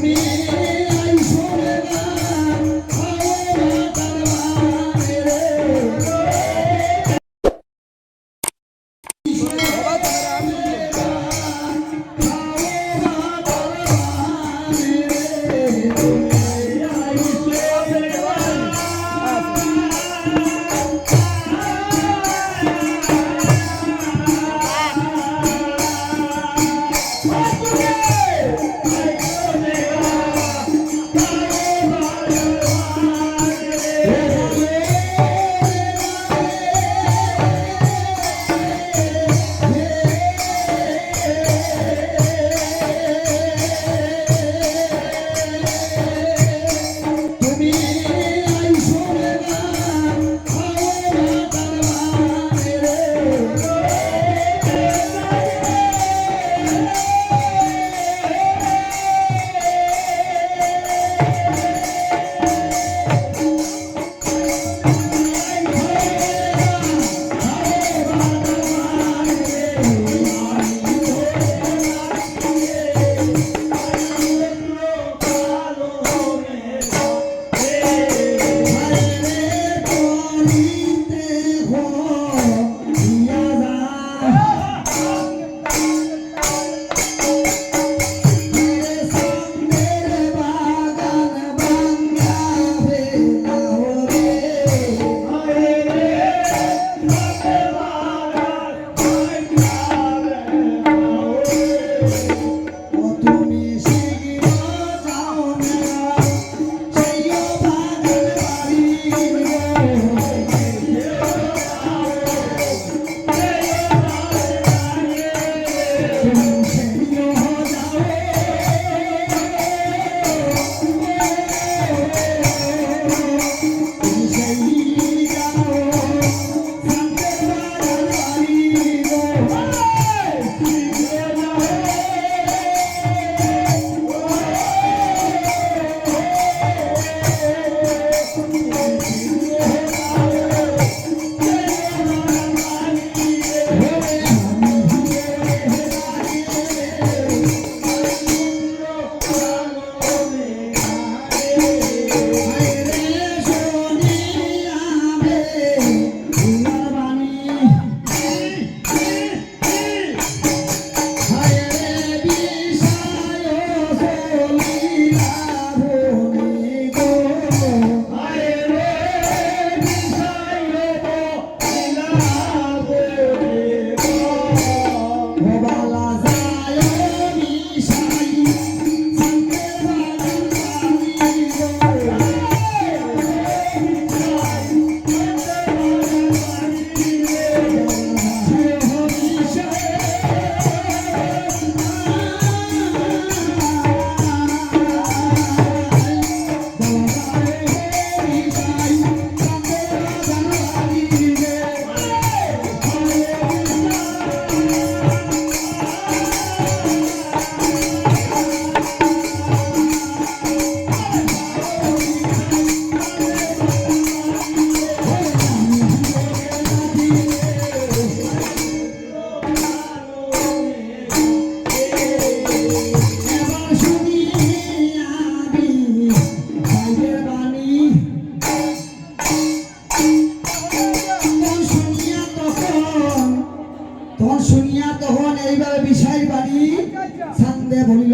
me.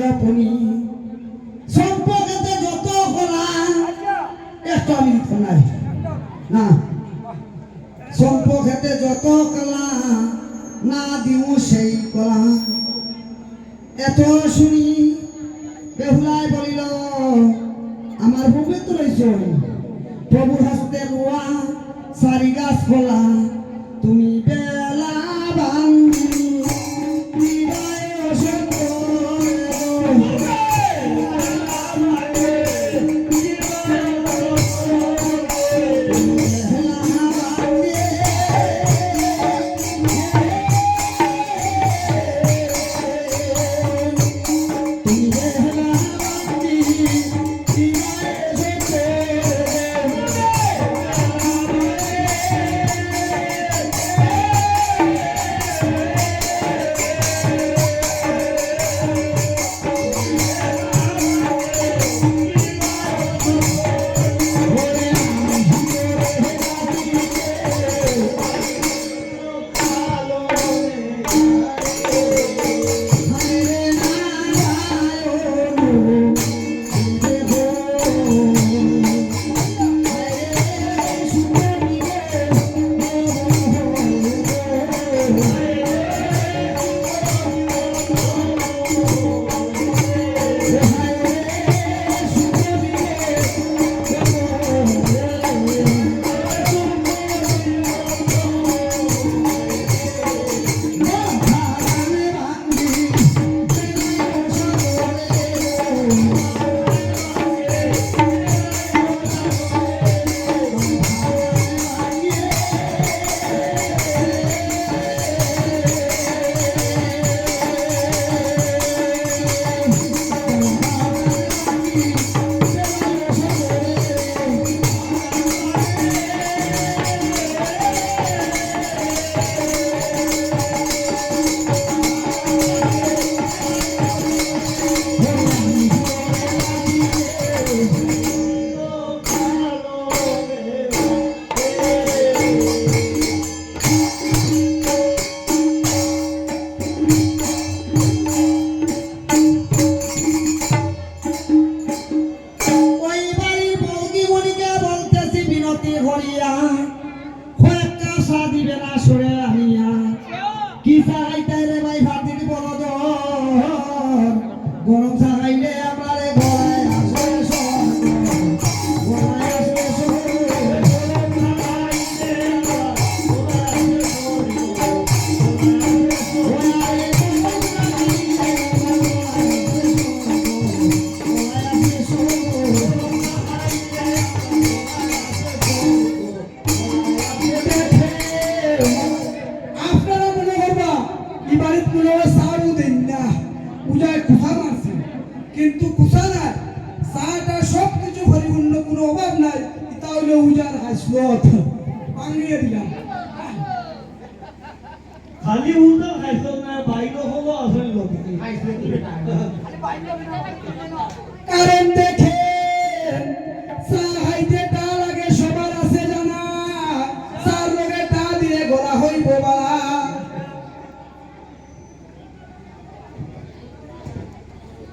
সান্দে বলিল পনি যত কলা একটু আমি নাই না। সম্পর্কেতে যত কলা না দিও সেই কলা। এত শুনি বেহুলাই বলিল আমার বুকে তো রয়েছ প্রভুর হস্তে রোয়া সারি গাছ ফলা দিবে না সরে আমি কি চাইতে মনে হয় চাও দেন না। পূজায় কুসা মারছে। কিন্তু কুসা নাই চাটা সব কিছু পরিপূর্ণ কোনো অভাব নাই। তাহলে উজার হাসলত দিলাম। খালি না বাইরে হলো আসলে লোক।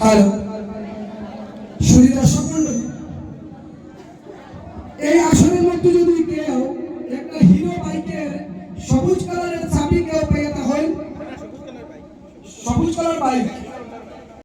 আর সুরি দর্শক